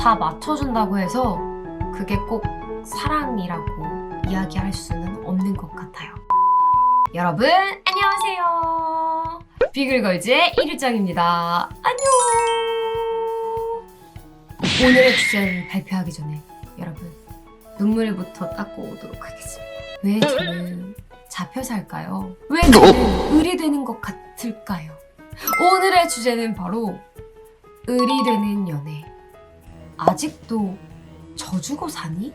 다 맞춰준다고 해서 그게 꼭 사랑이라고 이야기할 수는 없는 것 같아요. 여러분, 안녕하세요. 비글걸즈의 이일장입니다. 안녕! 오늘의 주제를 발표하기 전에 여러분, 눈물부터 닦고 오도록 하겠습니다. 왜 저는 잡혀 살까요? 왜 저는 을이 되는 것 같을까요? 오늘의 주제는 바로 을이 되는 연애. 아직도 져주고 사니?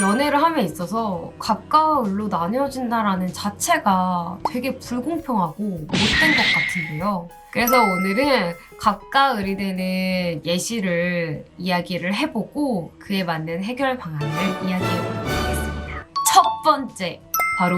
연애를 함에 있어서 갑과 을로 나뉘어진다라는 자체가 되게 불공평하고 못된 것 같은데요. 그래서 오늘은 갑과 을이 되는 예시를 이야기를 해보고 그에 맞는 해결 방안을 이야기해보도록 하겠습니다. 첫 번째, 바로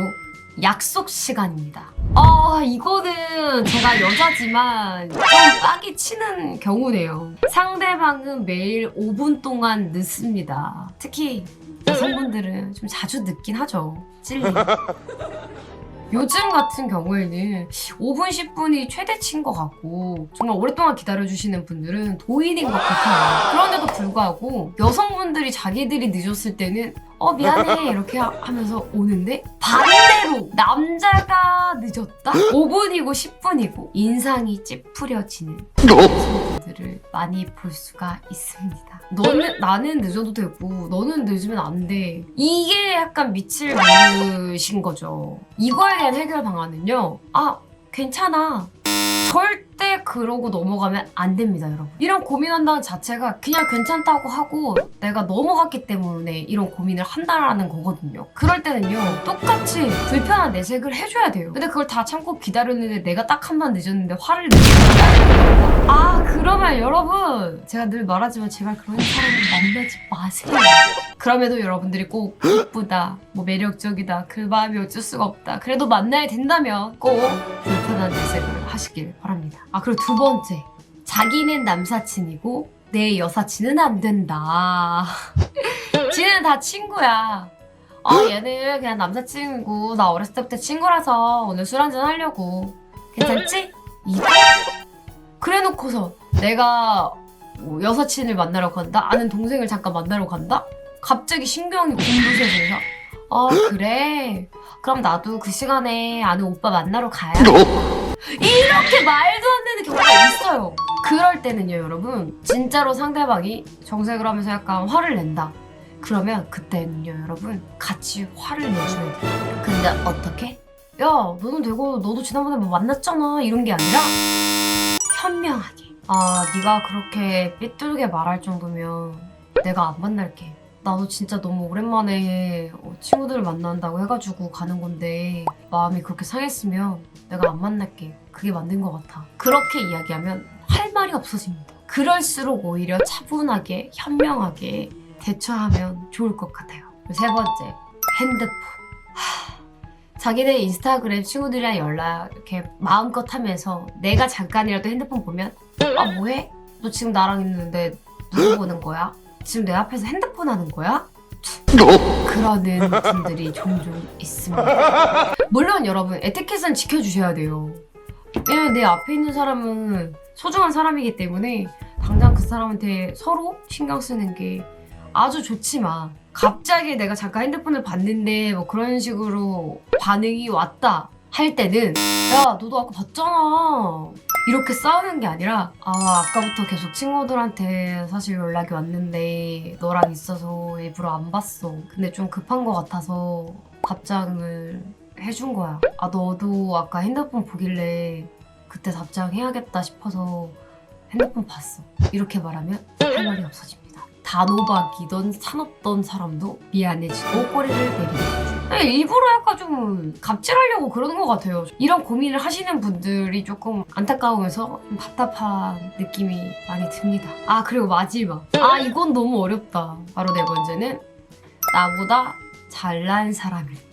약속 시간입니다. 아, 이거는 제가 여자지만 좀 빡이 치는 경우네요. 상대방은 매일 5분 동안 늦습니다. 특히 여성분들은 좀 자주 늦긴 하죠. 찔리. 요즘 같은 경우에는 5분, 10분이 최대치인 것 같고 정말 오랫동안 기다려주시는 분들은 도인인 것 같아요. 그런데도 불구하고 여성분들이 자기들이 늦었을 때는 어 미안해 이렇게 하- 하면서 오는데 반대로 남자가 늦었다? 5분이고 10분이고 인상이 찌푸려지는 들을 많이 볼 수가 있습니다. 너는 나는 늦어도 되고 너는 늦으면 안 돼. 이게 약간 밑을 모르신 거죠. 이거에 대한 해결 방안은요. 아 괜찮아. 절대 그러고 넘어가면 안 됩니다, 여러분. 이런 고민한다는 자체가 그냥 괜찮다고 하고 내가 넘어갔기 때문에 이런 고민을 한다라는 거거든요. 그럴 때는요, 똑같이 불편한 내색을 해줘야 돼요. 근데 그걸 다 참고 기다렸는데 내가 딱 한 번 늦었는데 화를 내겠다. 아, 그러면 여러분, 제가 늘 말하지만 제발 그런 사람을 만나지 마세요. 그럼에도 여러분들이 꼭 이쁘다, 뭐 매력적이다, 그 마음이 어쩔 수가 없다. 그래도 만나야 된다면 꼭 불편한 내색을 하시길 바랍니다. 아, 그리고 두 번째. 자기는 남사친이고 내 여사친은 안 된다. 지는 다 친구야. 아, 얘는 그냥 남사친이고 나 어렸을 때부터 친구라서 오늘 술 한잔 하려고. 괜찮지? 이거? 그래 놓고서 내가 뭐 여사친을 만나러 간다? 아는 동생을 잠깐 만나러 간다? 갑자기 신경이 곤두서져서 아 그래? 그럼 나도 그 시간에 아는 오빠 만나러 가야 이렇게 말도 안 되는 경우가 있어요. 그럴 때는요, 여러분. 진짜로 상대방이 정색을 하면서 약간 화를 낸다. 그러면 그때는요, 여러분. 같이 화를 내주면 돼요. 근데 어떻게? 야, 너는 되고 너도 지난번에 뭐 만났잖아. 이런 게 아니라 현명하게. 아, 네가 그렇게 삐뚤게 말할 정도면 내가 안 만날게. 나도 진짜 너무 오랜만에 어, 친구들을 만난다고 해가지고 가는 건데 마음이 그렇게 상했으면 내가 안 만날게. 그게 맞는 것 같아. 그렇게 이야기하면 할 말이 없어집니다. 그럴수록 오히려 차분하게, 현명하게 대처하면 좋을 것 같아요. 세 번째, 핸드폰. 하, 자기네 인스타그램 친구들이랑 연락 이렇게 마음껏 하면서 내가 잠깐이라도 핸드폰 보면 아 뭐해? 너 지금 나랑 있는데 누구 보는 거야? 지금 내 앞에서 핸드폰 하는 거야? 그러는 분들이 종종 있습니다. 물론 여러분 에티켓은 지켜주셔야 돼요. 왜냐면 내 앞에 있는 사람은 소중한 사람이기 때문에 당장 그 사람한테 서로 신경 쓰는 게 아주 좋지만 갑자기 내가 잠깐 핸드폰을 봤는데 뭐 그런 식으로 반응이 왔다 할 때는 야 너도 아까 봤잖아 이렇게 싸우는 게 아니라 아 아까부터 계속 친구들한테 사실 연락이 왔는데 너랑 있어서 일부러 안 봤어. 근데 좀 급한 것 같아서 답장을 해준 거야. 아 너도 아까 핸드폰 보길래 그때 답장해야겠다 싶어서 핸드폰 봤어. 이렇게 말하면 할 말이 없어집니다 단호박이던 사납던 사람도 미안해지고 꼬리를 네, 일부러 약간 좀 갑질하려고 그러는 것 같아요. 이런 고민을 하시는 분들이 조금 안타까우면서 좀 답답한 느낌이 많이 듭니다. 아, 그리고 마지막. 아, 이건 너무 어렵다. 바로 네 번째는 나보다 잘난 사람일 때.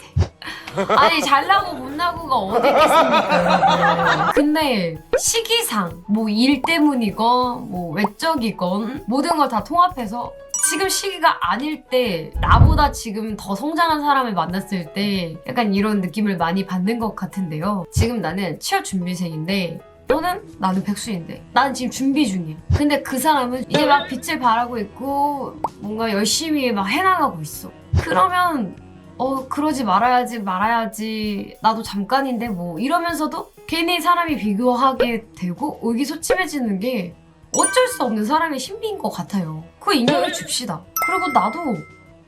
아니 잘나고 못나고가 어디 있겠습니까 근데 시기상 뭐 일 때문이건 뭐 외적이건 모든 걸 다 통합해서 지금 시기가 아닐 때 나보다 지금 더 성장한 사람을 만났을 때 약간 이런 느낌을 많이 받는 것 같은데요 지금 나는 취업 준비생인데 너는 나는 백수인데 난 지금 준비 중이야. 근데 그 사람은 이제 막 빛을 발하고 있고 뭔가 열심히 막 해나가고 있어. 그러면 어 그러지 말아야지 말아야지 나도 잠깐인데 뭐 이러면서도 괜히 사람이 비교하게 되고 의기소침해지는 게 어쩔 수 없는 사람의 심리인 것 같아요. 그 인연을 줍시다. 그리고 나도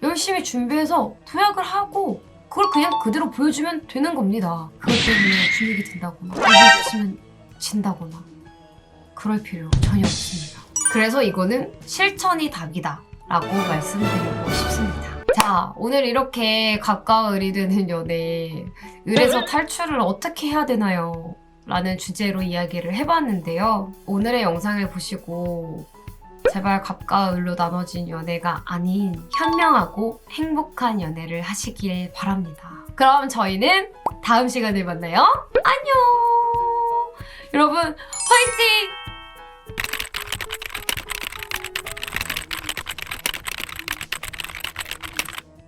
열심히 준비해서 도약을 하고 그걸 그냥 그대로 보여주면 되는 겁니다. 그것 때문에 분위기 든다거나 의기소침은 진다거나 그럴 필요 전혀 없습니다. 그래서 이거는 실천이 답이다 라고 말씀드리고 싶습니다. 자, 오늘 이렇게 가까운 을이 되는 연애, 을에서 탈출을 어떻게 해야 되나요? 라는 주제로 이야기를 해봤는데요. 오늘의 영상을 보시고 제발 갑과 을로 나눠진 연애가 아닌 현명하고 행복한 연애를 하시길 바랍니다. 그럼 저희는 다음 시간에 만나요. 안녕! 여러분, 화이팅!